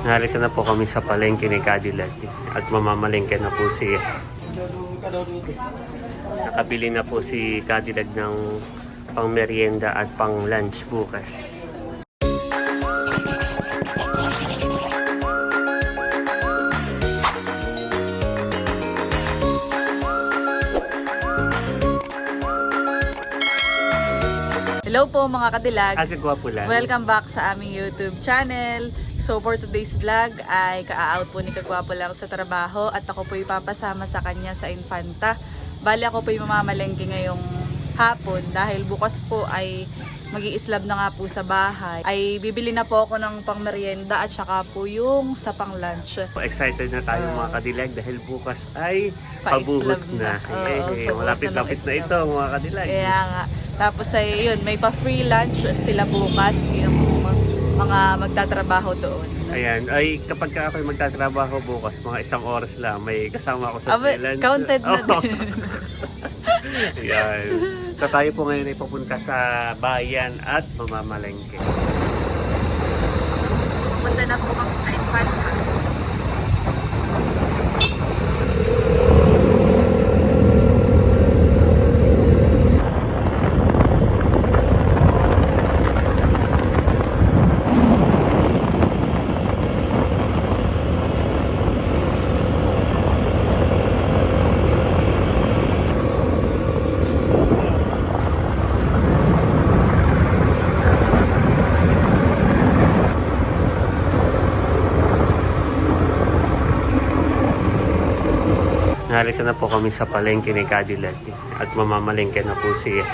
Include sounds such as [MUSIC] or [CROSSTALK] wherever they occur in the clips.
Narito na po kami sa palengke ni Cadillac at mamamalengke na po si Nakabili na po si Cadillac ng pang merienda at pang lunch bukas. Hello po mga kadilag. Agagwa po lang. Welcome back sa aming YouTube channel. So for today's vlog ay ka-out po ni Kagwapo lang sa trabaho at ako po ipapasama sa kanya sa Infanta. Bali ako po mamamalengke ngayong hapon dahil bukas po ay mag islab na nga po sa bahay. Ay bibili na po ako ng pang merienda at saka po yung sa pang lunch. Excited na tayo Ah. mga Cadillac dahil bukas ay pabuhos na. na. Oo, Eh, eh, malapit-lapit na na, ito mga Cadillac. Kaya nga. Tapos ay yun, may pa-free lunch sila bukas yung mga magtatrabaho doon. Ayan, ay kapag ka ako'y magtatrabaho bukas, mga isang oras lang, may kasama ako sa Abe, freelance. counted na Oo. din. [LAUGHS] Ayan. So tayo po ngayon ay pupunta sa bayan at mamamalengke. Pupunta na po kami sa Infanta. Narito na po kami sa palengke ni Cadillac at mamamalengke na po siya.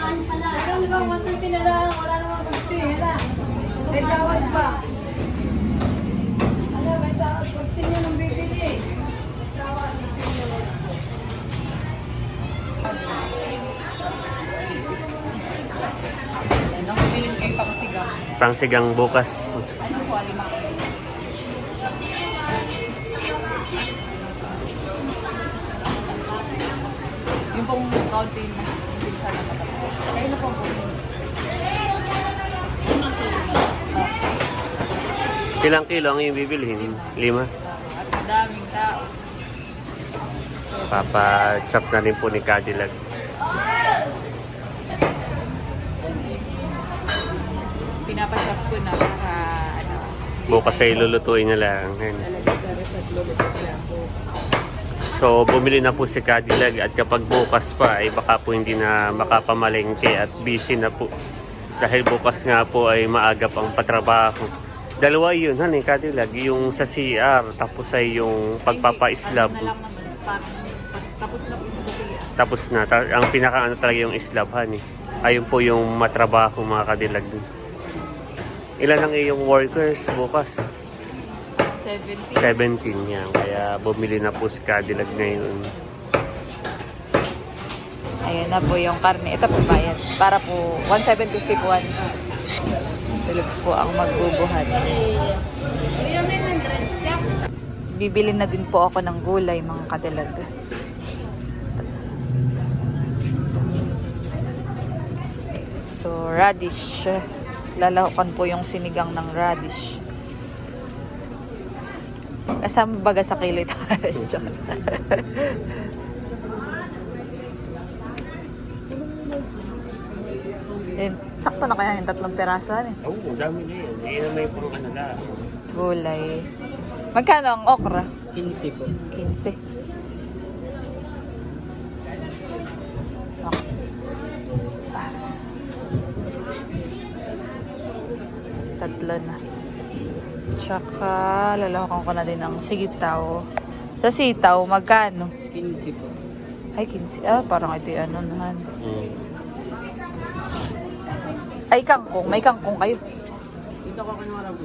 Hanggang 120 na lang, wala namang gusti, hala. May tawad pa. Kasi ga. Pangsigang bukas. Yung pong counting na. Kaya na pong po. Ilang kilo ang iyong bibilhin? Lima? At madaming tao. Papa-chop na rin po ni Cadillac. Ko na para ano. Bukas ay lulutuin na lang. So, bumili na po si Cadillac at kapag bukas pa ay baka po hindi na makapamalengke at busy na po. Dahil bukas nga po ay maaga pang patrabaho. Dalawa yun, han eh, Cadillac. Yung sa CR, tapos ay yung pagpapa-islab. Ano tapos na po Tapos na, ta- ang pinaka ano talaga yung islab, han eh. Ayun po yung matrabaho mga Cadillac. Ilan ang iyong workers bukas? 70. 17 yan. Kaya bumili na po si Cadillac ngayon. Ayan na po yung karne. Ito po bayad. Para po 1751. Deluxe po ang magbubuhat. Bibili na din po ako ng gulay mga kadilag. So, radish. Lalahukan po yung sinigang ng radish. Kasama baga sa kilo ito. [LAUGHS] Then, sakto na kaya yung tatlong perasan eh. Oo, oh, dami na. Hindi na may puro ano na. Gulay. Magkano ang okra? 15 po. 15. Okay. Tatlo na. Tsaka, lalawakan ko na din ang sitaw. Sa sitaw, magkano? 15 po. Ay, 15. Ah, parang ito yung ano naman. Mm. Ay, kangkong. May kangkong kayo. Dito ko kinuha po.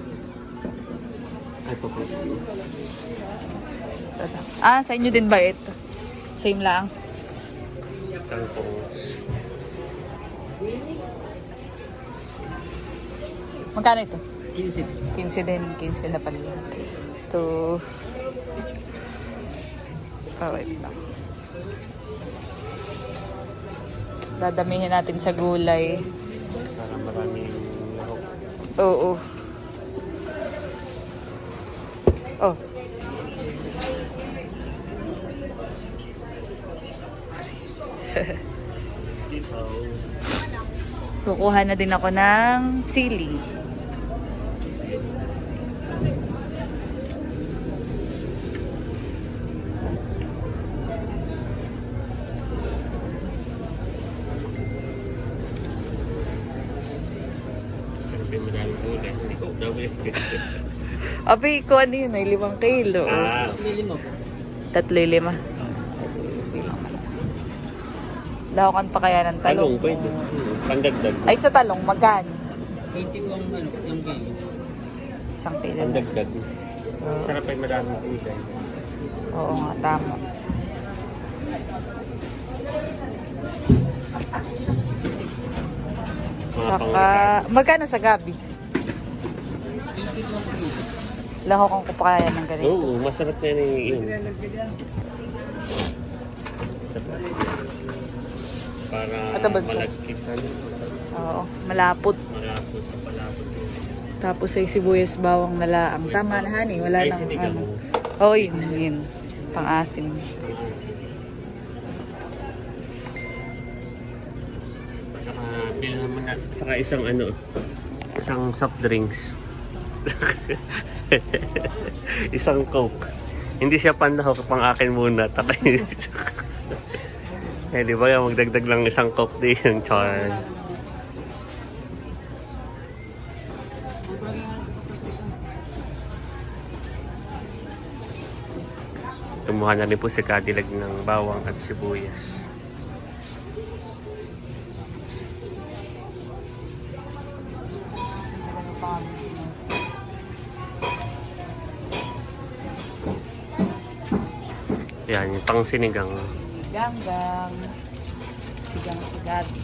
Ito po. Ah, sa inyo din ba ito? Same lang. Kangkong. Magkano ito? 15. 15 din. 15 na pala. to. Oh, wait lang. Dadamihin natin sa gulay. Para maraming lahok. Oo. Oh. Oh. Kukuha na din ako ng sili. Sarap yung maraming gulay. Hindi ko dami. Abi, ko ano yun ay limang kilo. ah, Tatlo yung lima. Lawakan pa kaya ng talong. talong. Hmm, Pandagdag. Ay, sa talong, magkano? 20 po ang ano, yung kilo. Isang kilo. Pandagdag. Sarap yung maraming gulay. Oo nga, tama. Saka, magkano sa gabi? 80 po ang kaya ng ganito. Oo, masarap na yun. yun. Sarap. Para Ito ba, sir? Oo, malapot. Malapot palapot. Tapos ay sibuyas bawang na laang. Tama na, honey. Wala Ay, nang sinigang. ano. Oo, yun, yun. Pang-asim. Saka bilhan mo na. Saka isang ano, isang soft drinks. [LAUGHS] isang coke. Hindi siya panahok, pang akin muna. [LAUGHS] Eh, di ba yung magdagdag lang isang coke din. [LAUGHS] Char. Kumuha na rin po si Cadillac ng bawang at sibuyas. Yan, yung pang sinigang. Ganggang. Sigang sa gabi.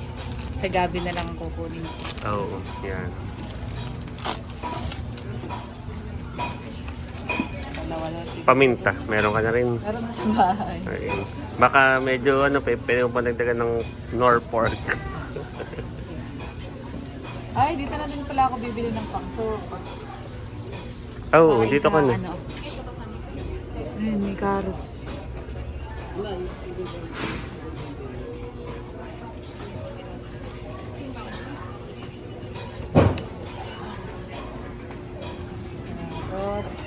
Sa gabi na lang ang kukunin. ko. Oo, yan. Dalawa na. Paminta, meron ka na rin. Meron na sa bahay. Ayun. Baka medyo ano, pe- pwede mo pa nagdagan ng nor pork. [LAUGHS] Ay, dito na din pala ako bibili ng pangso. Oo, oh, dito ka na. Ano? Ayun, may carrots. Carrots.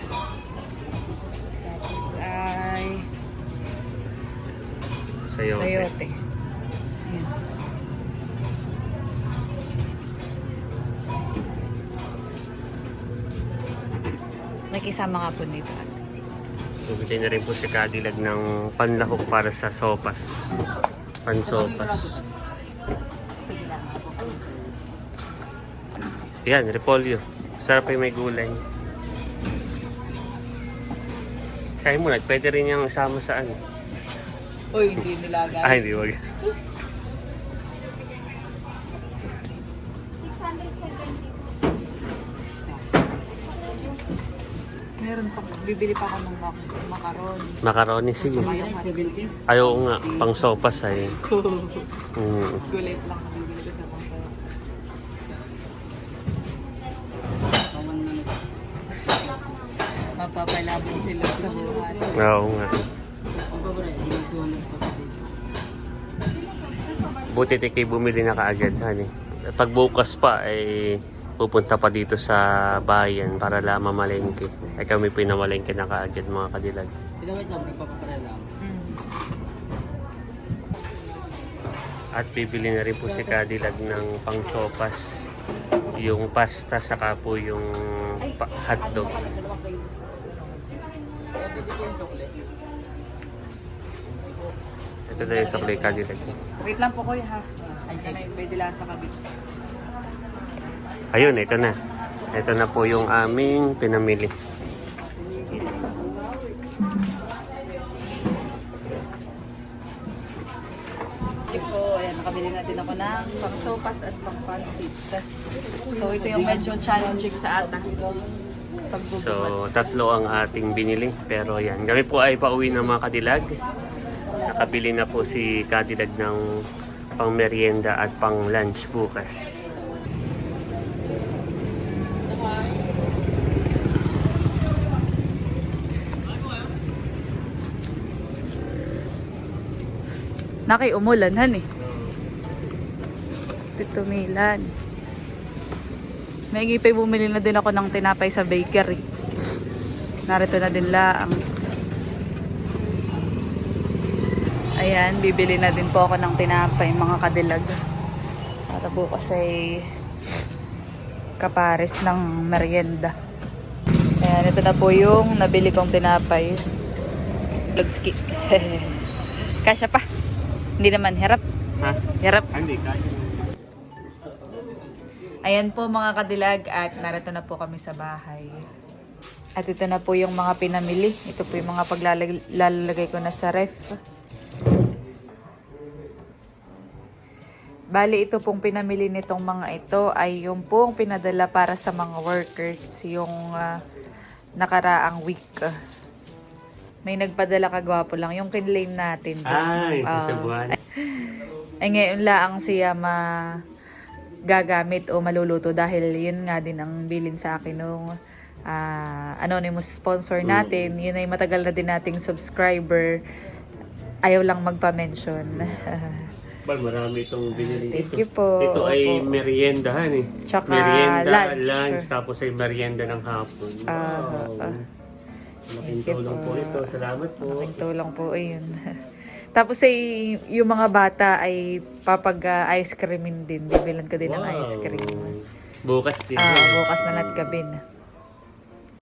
Tapos ay Sayo. sayote. Ayan. Nakisama nga po dito. Bumili na rin po si Cadillac ng panlahok para sa sopas. Pansopas. Yan, repolyo. Sarap yung may gulay. Sabi mo na, pwede rin yung isama sa ano. Uy, hindi nilagay. Ah, hindi, wag. Meron pa, bibili pa ako ng mak makaron. Macaroni, sige. 70. Ayaw nga, pang sopas ay. [LAUGHS] Mm. Gulit lang ang bibili ko sa nito. Mapapalabon sila sa buhay. Oo nga. Ang paboray, hindi 200 pa sa dito. Buti tikay bumili na kaagad, honey. Pag bukas pa, ay pupunta pa dito sa bayan para lang mamalengke. Ay kami pinamalengke na kaagad mga kadilag. Wait lang, ipapapare lang. At bibili na rin po si Cadillac ng pangsopas. Yung pasta saka po yung pa- hotdog. Sukle. Ito na yung sakli Cadillac. Wait lang po ko ha. Ay, pwede lang sa kabit. Ayun, ito na. Ito na po yung aming pinamili. Po, ayan, nakabili natin ako ng pangsopas at pangpansit. So, ito yung medyo challenging sa ata. So, tatlo ang ating binili. Pero yan, kami po ay pauwi ng mga kadilag. Nakabili na po si kadilag ng pang merienda at pang lunch bukas. Naki, umulan, han eh. Tito Milan. May igipay bumili na din ako ng tinapay sa bakery. Narito na din laang. Ayan, bibili na din po ako ng tinapay, mga kadilag. Para bukas ay kapares ng merienda. Ayan, ito na po yung nabili kong tinapay. Lugski. [LAUGHS] Kasya pa. Hindi naman, hirap. Ha? Hirap. Hindi, kaya. Ayan po mga kadilag at narito na po kami sa bahay. At ito na po yung mga pinamili. Ito po yung mga paglalagay ko na sa ref. Bali, ito pong pinamili nitong mga ito ay yung pong pinadala para sa mga workers yung ah, nakaraang week. May nagpadala kagwapo lang. Yung kinlaim natin. Ay, Ah, sa Cebuana. [LAUGHS] ay ngayon laang siya ma gagamit o maluluto dahil yun nga din ang bilin sa akin nung ah, anonymous sponsor natin. Yun ay matagal na din nating subscriber. Ayaw lang magpa-mention. [LAUGHS] Ba, marami itong binili Thank dito. you po. Ito ay Opo. meriendahan eh. Tsaka Merienda, lunch. lunch, tapos ay merienda ng hapon. Ah, Wow. ah. Malaking Thank you tulong po po. ito. Salamat po. Malaking tulong po ayun. [LAUGHS] Tapos ay yung mga bata ay papag ah, ice creamin din. Bibilan ko din ng ice cream. Bukas din. Ah, yun. bukas na lang gabin.